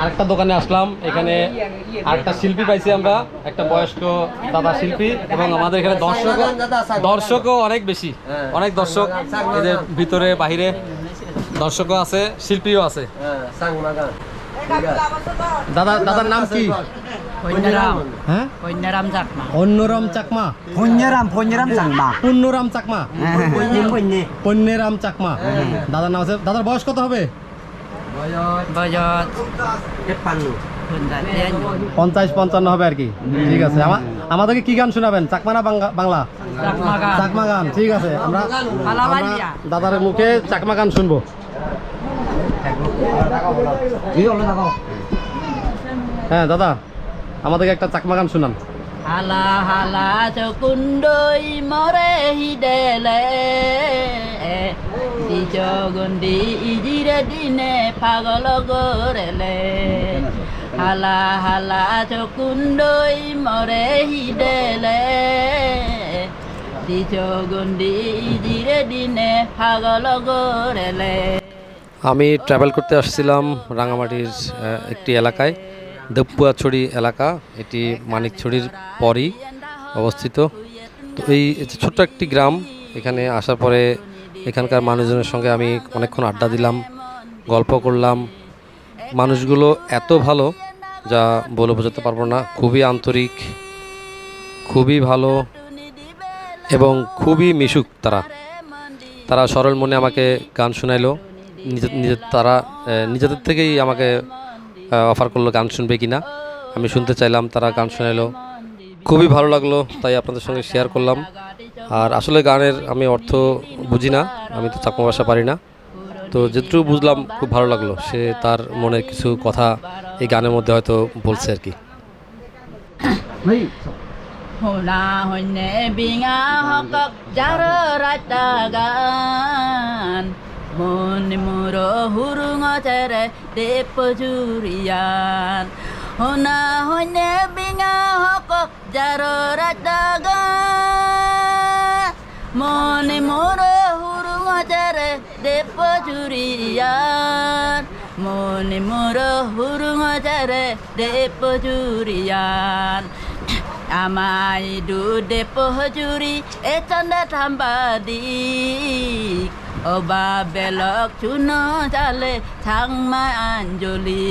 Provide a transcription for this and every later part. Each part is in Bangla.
আরেকটা দোকানে আসলাম এখানে আরেকটা শিল্পী পাইছি আমরা একটা বয়স্ক দাদা শিল্পী এবং আমাদের এখানে দর্শক দর্শকও অনেক বেশি অনেক দর্শক এদের ভিতরে বাহিরে দর্শকও আছে শিল্পীও আছে। দাদা দাদার নাম কি? পণ্যরাম হ্যাঁ? পণ্যরাম চাকমা। চাকমা। পঞ্জারাম চাংমা পূর্ণরাম চাকমা। পন্যে চাকমা। দাদার নাম আছে দাদার বয়স কত হবে? বয়স। তেপ্পান্ন। পঞ্চাশ পঞ্চান্ন হবে আর কি? ঠিক আছে। আমাদেরকে কি গান শোনাবেন? চাকমা না বাংলা- বাংলা? চাকমা গান। চাকমা গান ঠিক আছে। আমরা। দাদার মুখে চাকমা গান শুনব। হ্যাঁ দাদা আমাদেরকে একটা চাকমা গান শুনান। হালা হালা চকুণ্ডই মরে হিডেলে গন্ডি ইজিরে দিনে পাগল গরেলে হালা হালা, চকুণ্ডই মরে দিজ গন্ডি ইজিরে দিনে পাগল গরেলে আমি ট্রাভেল করতে আসছিলাম রাঙামাটির একটি এলাকায় দেবপুয়াছড়ি এলাকা। এটি মানিকছড়ির পরই অবস্থিত। তো এই ছোট্ট একটি গ্রাম, এখানে আসার পরে এখানকার মানুষজনের সঙ্গে আমি অনেকক্ষণ আড্ডা দিলাম, গল্প করলাম। মানুষগুলো এত ভালো যা বলে বোঝাতে পারব না। খুবই আন্তরিক, খুবই ভালো এবং খুবই মিশুক তারা। তারা সরল মনে আমাকে গান শোনাইলো। নিজে নিজে তারা নিজেদের থেকেই আমাকে অফার করল গান শুনবে কিনা। আমি শুনতে চাইলাম, তারা গান শোনাইলো। খুবই ভালো লাগল, তাই আপনাদের সঙ্গে শেয়ার করলাম। আর আসলে গানের আমি অর্থ বুঝি না, আমি তো চাকমা ভাষা পারি না। তো যেটুকু বুঝলাম, খুব ভালো লাগল। সে তার মনে কিছু কথা এই গানের মধ্যে হয়তো বলছে আর কি। হোনা হইনে বিঙা হক, যার রাজা গান। Hurungo tere depo jurian Mon muro hurungo tere depo jurian আমায় দুধে পহজুরি এ চন্দা থাম্বাদিক ও বা বেলক চুন চালে থাংমাই আঞ্জলি।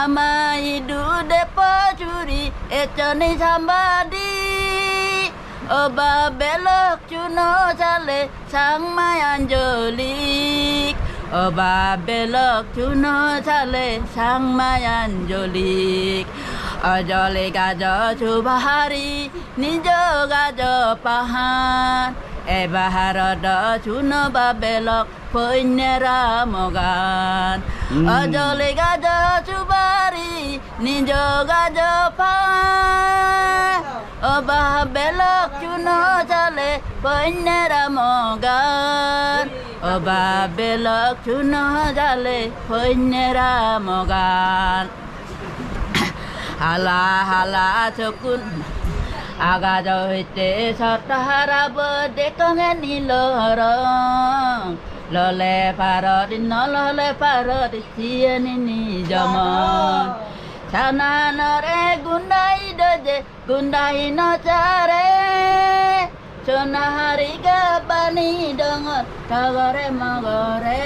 আমায় দুধে পহজুরি এ চনি থাম্বাদিক ও বা বেলক চুন চালে থাংমাই আঞ্জলিক ও বা বেলক চুন চালে থাংমাই আঞ্জলিক অজলে গাজ চুবাহারি নিজ গাজ পাহান এবাহাৰ চুন বেলক সৈন্যৰা মগান অজলে গাজ চুবাৰি নিজ গাজ পাহান অবা বেলক চুন চালে সৈন্যৰা মগান অবা বেলক চুন জালে সৈন্যৰা মগান হালা হালা চকুন আগাজ হইতে সতহারাব দেখঙে নীল রং ললে পারদ নললে পারদ চিয়েনি নিজ মন ছানানরে গুন্ডাই দজে গুন্ডাই নচারে সোনাহারি গাবানি ডঙর ঠগরে মগরে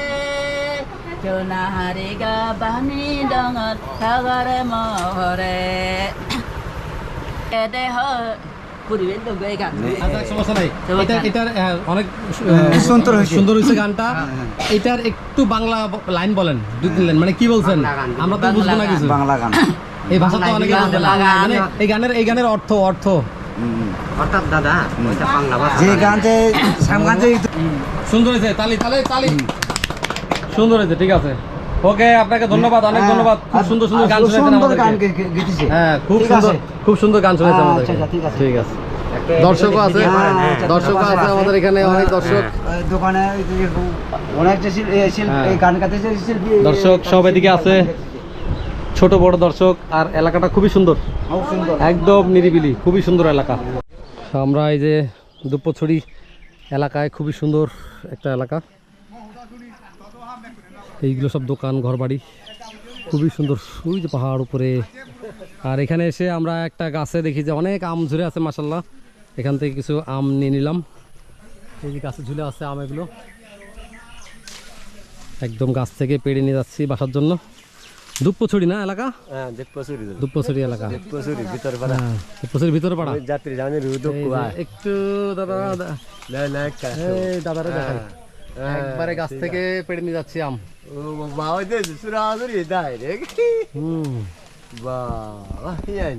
সোনাহারি গাবানি ডঙর টগরে মগরে দেহ তো গান আচ্ছা, সমস্যা নাই। এটা এটার অনেক সুন্দর হয়েছে। সুন্দর হয়েছে গানটা। এটার একটু বাংলা লাইন বলেন দুই তিন লাইন মানে কি বলছেন? আমরা তো বুঝব না কিছু। বাংলা গান। এই ভাষা তো অনেকে। মানে এই গানের এই গানের অর্থ অর্থ। অর্থাৎ দাদা ওইটা বাংলা ভাষা। যে গান যে সাম গান যে সুন্দর হয়েছে তালি তালি তালি। সুন্দর হয়েছে ঠিক আছে। ওকে আপনাকে ধন্যবাদ অনেক ধন্যবাদ। খুব সুন্দর সুন্দর গান শুনেছেন সুন্দর গান আমাদেরকে। হ্যাঁ খুব সুন্দর খুব সুন্দর গান শুনেছে আচ্ছা, আমাদের আচ্ছা, ঠিক আছে। ঠিক আছে। দর্শকও আছে। হ্যাঁ, দর্শকও আছে আমাদের এখানে অনেক দর্শক। দোকানে অনেক হ্যাঁ। গান শিল্পী দর্শক সব এদিকে আছে। ছোট বড় দর্শক আর এলাকাটা খুবই সুন্দর। খুব সুন্দর। একদম নিরিবিলি খুবই সুন্দর এলাকা। আমরা এই যে দুপ্পছড়ি এলাকায় খুবই সুন্দর একটা এলাকা। এইগুলো সব দোকান ঘরবাড়ি। খুবই সুন্দর ওই যে পাহাড় উপরে। আর এখানে এসে আমরা একটা গাছে দেখি যে অনেক আম ঝুলে আছে মাসাল্লাহ এখান থেকে কিছু আম নিয়ে নিলাম। এই যে গাছে ঝুলে আছে আম এগুলো। একদম গাছ থেকে পেড়ে নিয়ে যাচ্ছি বাসার জন্য। দুপ্পছড়ি না এলাকা? হ্যাঁ দুপ্পছড়ি এলাকা। প্রচুরি ভিতর পাড়া। হ্যাঁ যাত্রী যে একটু দাদা দাদারে দেখাই। হ্যাঁ, একবারে গাছ থেকে পেড়ে নিয়ে যাচ্ছি আম। ও বাবা দে ডাইরেক্ট হুম। বাহ ইয়ান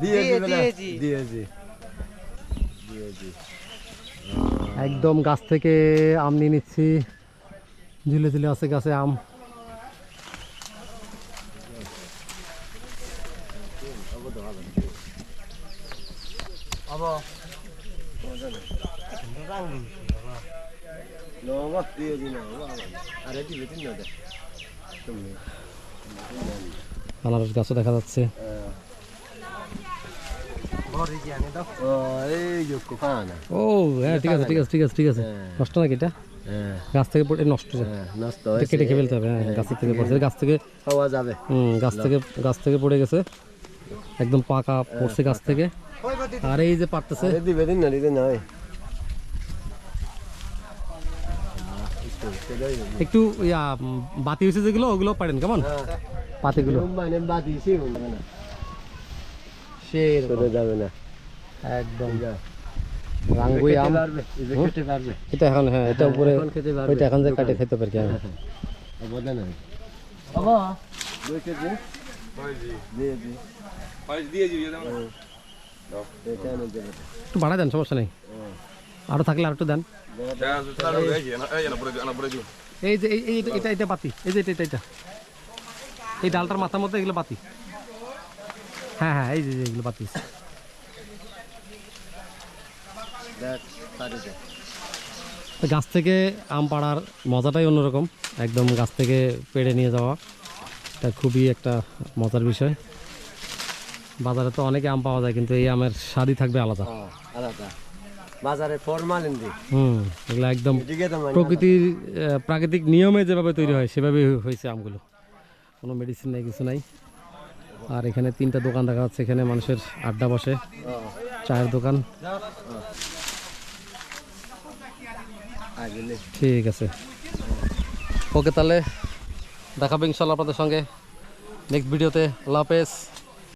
দিয়েছি দিয়েছি দিয়েছি দিয়েছি একদম গাছ থেকে আম নিয়ে নিচ্ছি। ঝুলে ঝুলে আছে গাছে আম। 너 আনারস গাছও দেখা যাচ্ছে। ও হ্যাঁ ঠিক আছে ঠিক আছে ঠিক আছে ঠিক আছে। নষ্ট নাকি এটা? গাছ থেকে পড়ে নষ্ট কেটে খেয়ে ফেলতে হবে হ্যাঁ গাছ থেকে পড়ছে। গাছ থেকে খাওয়া যাবে হুম, গাছ থেকে গাছ থেকে পড়ে গেছে। একদম পাকা পড়ছে গাছ থেকে। আর এই যে পারতেছে দিবে দিন না না একটু বাতি হয়েছে যেগুলো ওগুলো পারেন কেমন? পাতিগুলো। মানে না সে চলে যাবে না। একদম। রাঙ্গুই আম। এটা এখন হ্যাঁ এটা উপরে এখন খেতে পারবে। ওইটা এখন যে কাটে খেতে পারি হ্যাঁ। একটু বাড়া দেন সমস্যা নেই। আরও থাকলে আর একটু দেন। এই যে, এই এটা এটা এই যে, এটা এটা এই ডালটার মাথার এগুলো হ্যাঁ হ্যাঁ এই যে এগুলো গাছ থেকে আম পাড়ার মজাটাই অন্যরকম। একদম গাছ থেকে পেড়ে নিয়ে যাওয়া। এটা খুবই একটা মজার বিষয়। বাজারে তো অনেকে আম পাওয়া যায়, কিন্তু এই আমের স্বাদই থাকবে আলাদা। আলাদা। বাজারে ফরমালিন দি হুম এগুলো একদম মানে প্রকৃতির প্রাকৃতিক নিয়মে যেভাবে তৈরি হয় সেভাবে হয়েছে আমগুলো। কোনো মেডিসিন নাই কিছু নাই। আর এখানে তিনটা দোকান দেখা যাচ্ছে এখানে মানুষের আড্ডা বসে চায়ের দোকান। ঠিক আছে। ওকে তাহলে দেখাবে ইনশাল্লাহ আপনাদের সঙ্গে। নেক্সট ভিডিওতে আল্লাহ হাফেজ।